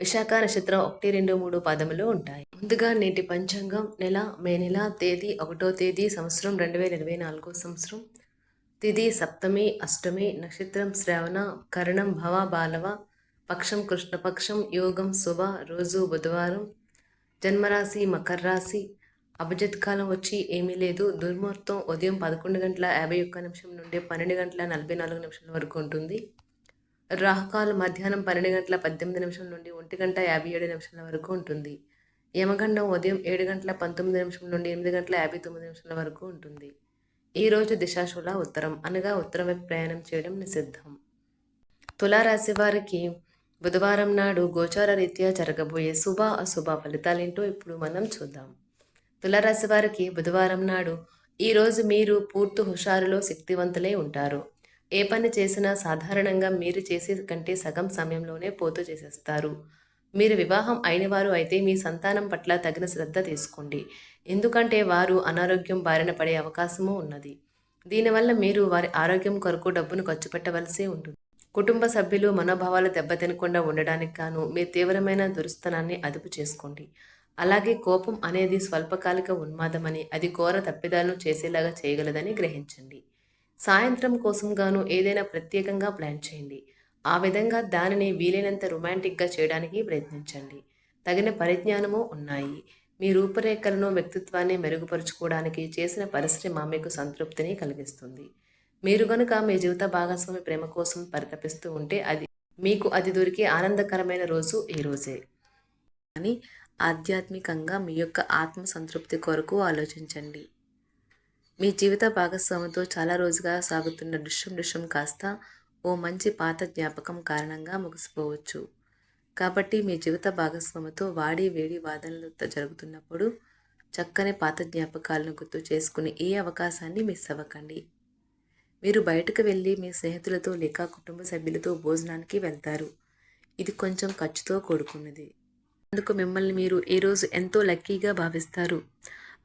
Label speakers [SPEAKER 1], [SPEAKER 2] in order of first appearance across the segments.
[SPEAKER 1] విశాఖ నక్షత్రం ఒకటి రెండు మూడు పాదములు ఉంటాయి. ముందుగా నేటి పంచాంగం నెల మే నెల తేదీ ఒకటో తేదీ సంవత్సరం రెండు వేల ఇరవై నాలుగో సంవత్సరం. తిథి సప్తమి అష్టమి నక్షత్రం శ్రావణ కరణం భవ బాలవ పక్షం కృష్ణపక్షం యోగం శుభ రోజు బుధవారం. జన్మరాశి మకర రాశి అభిజిత్ కాలం వచ్చి ఏమీ లేదు. దుర్ముహూర్తం ఉదయం పదకొండు గంటల యాభై ఒక్క నిమిషం నుండి పన్నెండు గంటల నలభై నాలుగు నిమిషాల వరకు ఉంటుంది. రాహుకాలం మధ్యాహ్నం పన్నెండు గంటల పద్దెనిమిది నిమిషం నుండి ఒంటి గంట యాభై ఏడు నిమిషాల వరకు ఉంటుంది. యమగండం ఉదయం ఏడు గంటల పంతొమ్మిది నిమిషం నుండి ఎనిమిది గంటల యాభై తొమ్మిది నిమిషాల వరకు ఉంటుంది. ఈరోజు దిశాశుల దిశాశూల ఉత్తరం. అనగా ఉత్తరం వైపు ప్రయాణం చేయడం నిషిద్ధం. తులారాశి వారికి బుధవారం నాడు గోచార రీత్యా జరగబోయే శుభ అశుభ ఫలితాలేంటో ఇప్పుడు మనం చూద్దాం. తులారాశి వారికి బుధవారం నాడు ఈరోజు మీరు పూర్తి హుషారులో శక్తివంతులై ఉంటారు. ఏ పని చేసినా సాధారణంగా మీరు చేసే కంటే సగం సమయంలోనే పూర్తి చేసేస్తారు. మీరు వివాహం అయిన వారు అయితే మీ సంతానం పట్ల తగిన శ్రద్ధ తీసుకోండి. ఎందుకంటే వారు అనారోగ్యం బారిన పడే అవకాశము ఉన్నది. దీనివల్ల మీరు వారి ఆరోగ్యం కొరకు డబ్బును ఖర్చు పెట్టవలసి ఉంటుంది. కుటుంబ సభ్యులు మనోభావాలు దెబ్బతినకుండా ఉండడానికి గాను మీ తీవ్రమైన దురుస్తనాన్ని అదుపు చేసుకోండి. అలాగే కోపం అనేది స్వల్పకాలిక ఉన్మాదమని అది ఘోర తప్పిదాలను చేసేలాగా చేయగలదని గ్రహించండి. సాయంత్రం కోసం గాను ఏదైనా ప్రత్యేకంగా ప్లాన్ చేయండి. ఆ విధంగా దానిని వీలైనంత రొమాంటిక్గా చేయడానికి ప్రయత్నించండి. తగిన పరిజ్ఞానము ఉన్నాయి. మీ రూపురేఖలను వ్యక్తిత్వాన్ని మెరుగుపరుచుకోవడానికి చేసిన పరిశ్రమ మీకు సంతృప్తిని కలిగిస్తుంది. మీరు గనుక మీ జీవిత భాగస్వామి ప్రేమ కోసం పరితపిస్తూ ఉంటే అది మీకు అది దొరికే ఆనందకరమైన రోజు ఈ రోజే. కానీ ఆధ్యాత్మికంగా మీ యొక్క ఆత్మ సంతృప్తి కొరకు ఆలోచించండి. మీ జీవిత భాగస్వామితో చాలా రోజుగా సాగుతున్న దృశ్యం దృశ్యం కాస్త ఓ మంచి పాత జ్ఞాపకం కారణంగా ముగిసిపోవచ్చు. కాబట్టి మీ జీవిత భాగస్వామితో వాడి వేడి వాదనలు జరుగుతున్నప్పుడు చక్కని పాత జ్ఞాపకాలను గుర్తు చేసుకుని ఏ అవకాశాన్ని మిస్ అవ్వకండి. మీరు బయటకు వెళ్ళి మీ స్నేహితులతో లేక కుటుంబ సభ్యులతో భోజనానికి వెళ్తారు. ఇది కొంచెం ఖర్చుతో కూడుకున్నది. అందుకు మిమ్మల్ని మీరు ఈరోజు ఎంతో లక్కీగా భావిస్తారు?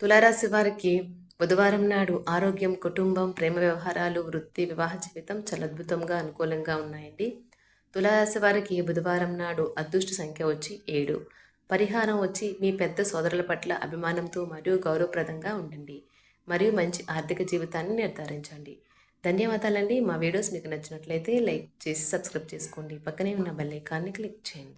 [SPEAKER 1] తులారాశి వారికి బుధవారం నాడు ఆరోగ్యం కుటుంబం ప్రేమ వ్యవహారాలు వృత్తి వివాహ జీవితం చాలా అద్భుతంగా అనుకూలంగా ఉన్నాయండి. తులారాశి వారికి బుధవారం నాడు అదృష్ట సంఖ్య వచ్చి ఏడు. పరిహారం వచ్చి మీ పెద్ద సోదరుల పట్ల అభిమానంతో మరియు గౌరవప్రదంగా ఉండండి. మరియు మంచి ఆర్థిక జీవితాన్ని నిర్ధారించండి. ధన్యవాదాలండి. మా వీడియోస్ మీకు నచ్చినట్లయితే లైక్ చేసి సబ్స్క్రైబ్ చేసుకోండి. పక్కనే ఉన్న బెల్ ఐకాన్ని క్లిక్ చేయండి.